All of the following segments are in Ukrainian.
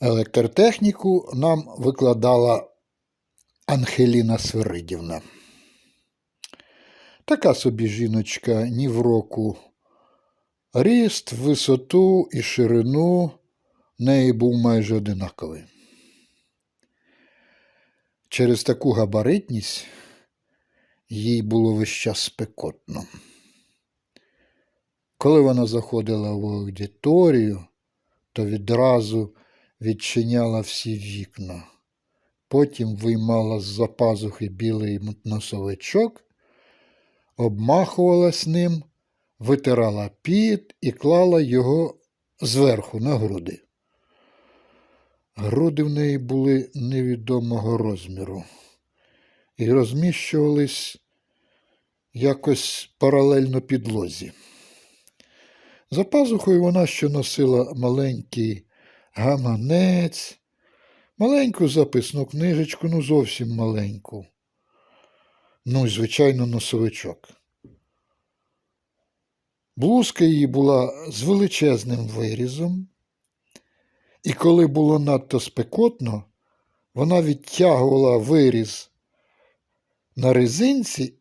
Електротехніку нам викладала Ангеліна Свиридівна. Така собі жіночка ні в року. Ріст, висоту і ширину неї був майже одинаковий. Через таку габаритність їй було весь час спекотно. Коли вона заходила в аудиторію, то відразу відчиняла всі вікна. Потім виймала з-за пазухи білий носовичок, обмахувалась ним, витирала піт і клала його зверху на груди. Груди в неї були невідомого розміру і розміщувались якось паралельно підлозі. За пазухою вона ще носила маленький гаманець, маленьку записну книжечку, ну зовсім маленьку. Ну і, звичайно, носовичок. Блузка її була з величезним вирізом, і коли було надто спекотно, вона відтягувала виріз на резинці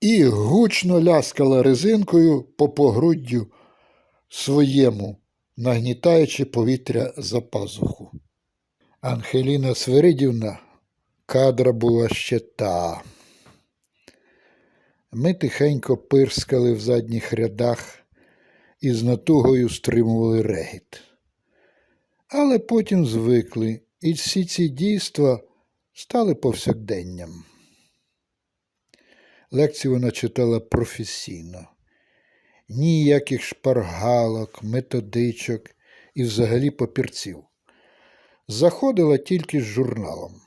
і гучно ляскала резинкою по погруддю своєму, нагнітаючи повітря за пазуху. Ангеліна Свиридівна кадра була ще та. Ми тихенько пирскали в задніх рядах і з натугою стримували регіт. Але потім звикли, і всі ці дійства стали повсякденням. Лекцію вона читала професійно. Ніяких шпаргалок, методичок і взагалі папірців. Заходила тільки з журналом.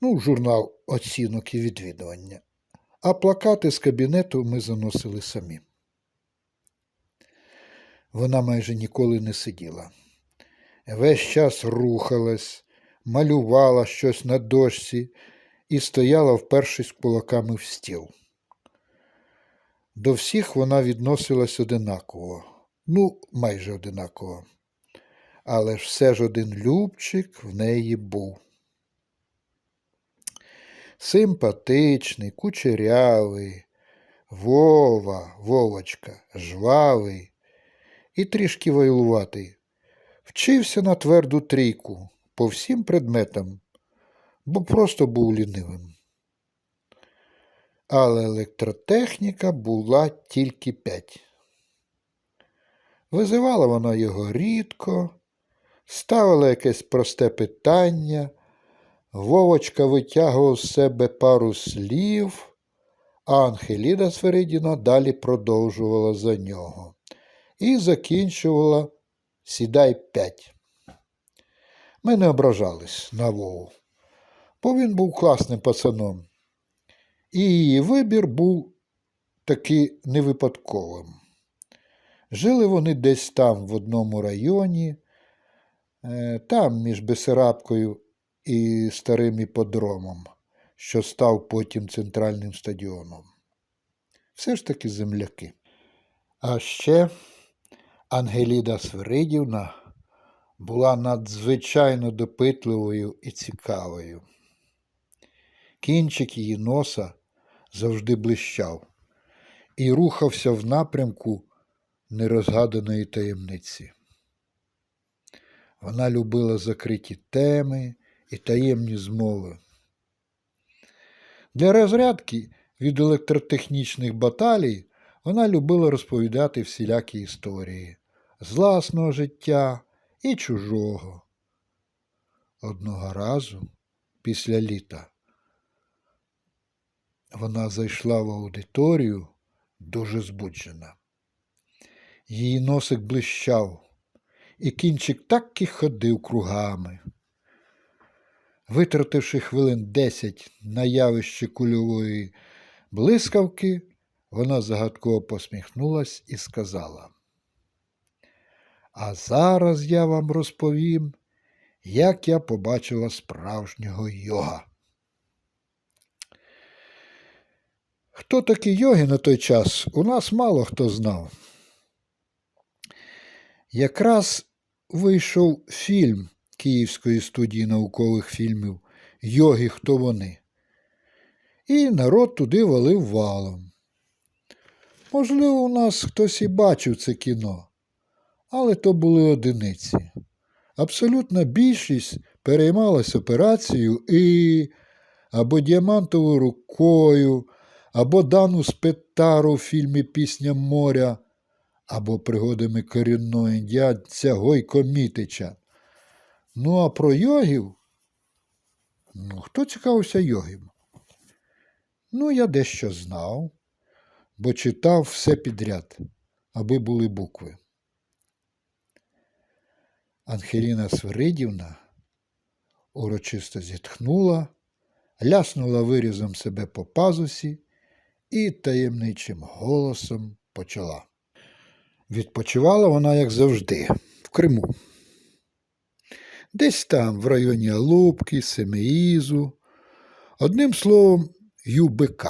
Ну, журнал оцінок і відвідування. А плакати з кабінету ми заносили самі. Вона майже ніколи не сиділа. Весь час рухалась, малювала щось на дошці і стояла, впершись кулаками в стіл. До всіх вона відносилась одинаково, ну, майже одинаково. Але ж все ж один любчик в неї був. Симпатичний, кучерявий, Вова, Вовочка, жвавий і трішки вайлуватий. Вчився на тверду трійку по всім предметам, бо просто був лінивим. Але електротехніка була тільки п'ять. Визивала вона його рідко, ставила якесь просте питання, Вовочка витягував з себе пару слів, а Ангеліна Сверидіна далі продовжувала за нього і закінчувала сідай п'ять. Ми не ображались на Вову, бо він був класним пацаном, і її вибір був таки невипадковим. Жили вони десь там, в одному районі, е, там між Бесарабкою і старим іподромом, що став потім центральним стадіоном. Все ж таки земляки. А ще Ангеліда Свиридівна була надзвичайно допитливою і цікавою. Кінчик її носа завжди блищав і рухався в напрямку нерозгаданої таємниці. Вона любила закриті теми і таємні змови. Для розрядки від електротехнічних баталій вона любила розповідати всілякі історії з власного життя і чужого. Одного разу після літа вона зайшла в аудиторію дуже збуджена. Її носик блищав, і кінчик так і ходив кругами. Витративши хвилин десять на явище кульової блискавки, вона загадково посміхнулась і сказала. А зараз я вам розповім, як я побачила справжнього йога. Хто такі йоги на той час, у нас мало хто знав. Якраз вийшов фільм Київської студії наукових фільмів Йоги, хто вони. І народ туди валив валом. Можливо, у нас хтось і бачив це кіно, але то були одиниці. Абсолютна більшість переймалась операцією і або діамантовою рукою, або Дану Спетару в фільмі Пісня моря, або пригодами корінного індіанця Гойко Мітича. Ну, а про йогів? Ну, хто цікавився йогів? Ну, я дещо знав, бо читав все підряд, аби були букви. Ангеліна Свиридівна урочисто зітхнула, ляснула вирізом себе по пазусі і таємничим голосом почала. Відпочивала вона, як завжди, в Криму. Десь там, в районі Алупки, Семеїзу, одним словом, ЮБК.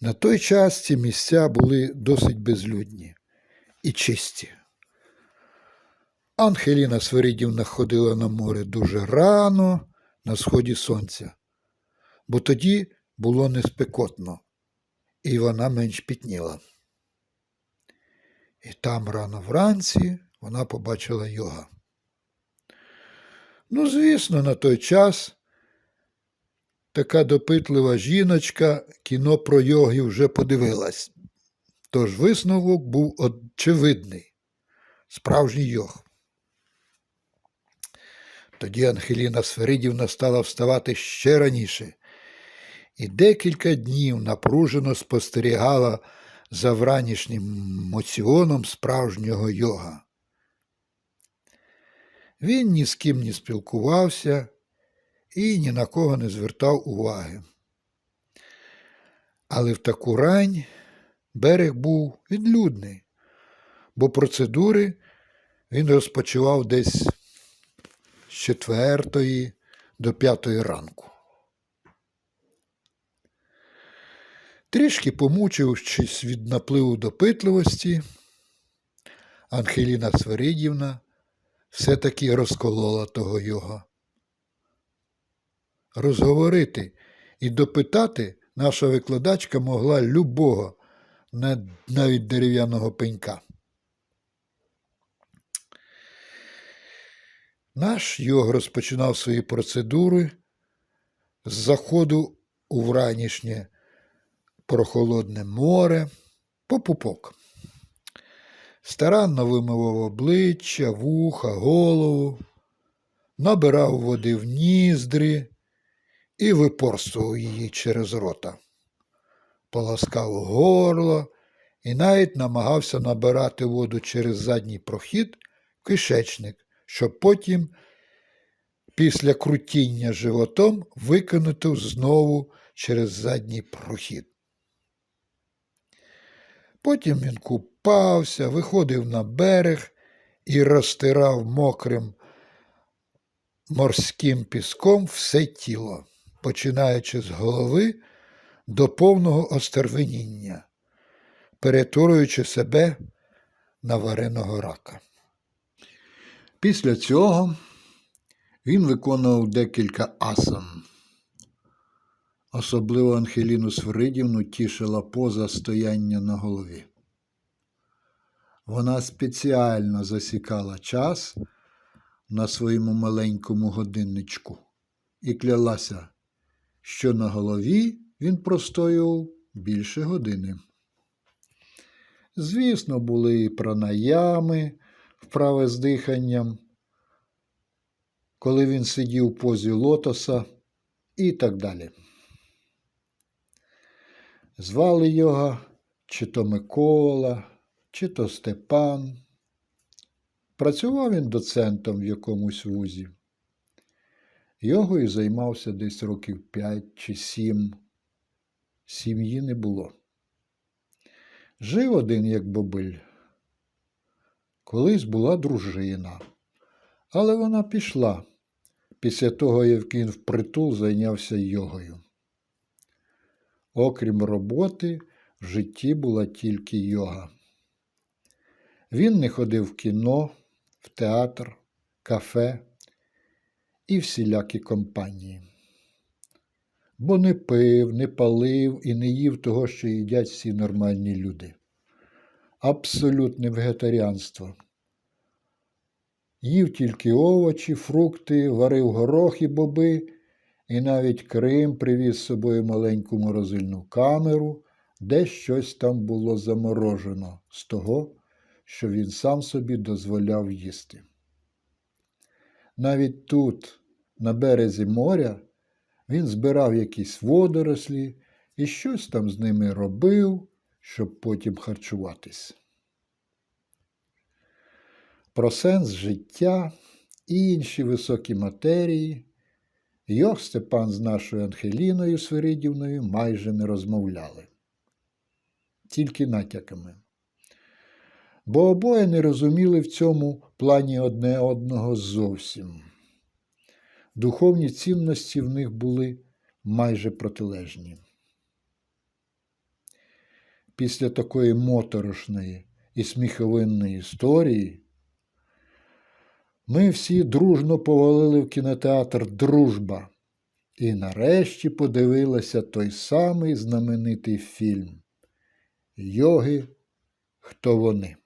На той час ці місця були досить безлюдні і чисті. Ангеліна Свиридівна ходила на море дуже рано на сході сонця, бо тоді було неспекотно, і вона менш пітніла. І там рано вранці вона побачила йога. Ну, звісно, на той час така допитлива жіночка кіно про йогів вже подивилась. Тож висновок був очевидний справжній йог. Тоді Ангеліна Сферидівна стала вставати ще раніше і декілька днів напружено спостерігала за вранішнім моціоном справжнього йога. Він ні з ким не спілкувався і ні на кого не звертав уваги. Але в таку рань берег був відлюдний, бо процедури він розпочував десь з четвертої до п'ятої ранку. Трішки помучившись від напливу допитливості, Ангеліна Свиридівна все-таки розколола того його. Розговорити і допитати наша викладачка могла любого, навіть дерев'яного пенька. Наш йог розпочинав свої процедури з заходу у вранішнє прохолодне море по пупок. Старанно вимивав обличчя, вуха, голову, набирав води в ніздрі і випорствував її через рота, поласкав горло і навіть намагався набирати воду через задній прохід в кишечник, щоб потім, після крутіння животом, викинути знову через задній прохід. Потім він купався, виходив на берег і розтирав мокрим морським піском все тіло, починаючи з голови до повного остервеніння, перетворюючи себе на вареного рака. Після цього він виконував декілька асан. Особливо Ангеліну Свиридівну тішила поза стояння на голові. Вона спеціально засікала час на своєму маленькому годинничку і клялася, що на голові він простоював більше години. Звісно, були і пранаями, вправи з диханням, коли він сидів у позі лотоса і так далі. Звали його чи то Микола, чи то Степан. Працював він доцентом в якомусь вузі. Йогою займався десь років п'ять чи сім. Сім'ї не було. Жив один, як бобиль. Колись була дружина, але вона пішла після того, як він впритул зайнявся йогою. Окрім роботи, в житті була тільки йога. Він не ходив в кіно, в театр, кафе і всілякі компанії. Бо не пив, не палив і не їв того, що їдять всі нормальні люди. Абсолютне вегетаріанство. Їв тільки овочі, фрукти, варив горох і боби, і навіть Крим привіз з собою маленьку морозильну камеру, де щось там було заморожено з того, що він сам собі дозволяв їсти. Навіть тут, на березі моря, він збирав якісь водорослі і щось там з ними робив, щоб потім харчуватись. Про сенс життя і інші високі матерії Йох Степан з нашою Ангеліною Свиридівною майже не розмовляли, тільки натяками. Бо обоє не розуміли в цьому плані одне одного зовсім. Духовні цінності в них були майже протилежні. Після такої моторошної і сміховинної історії ми всі дружно повалили в кінотеатр Дружба і нарешті подивилися той самий знаменитий фільм Йоги, хто вони.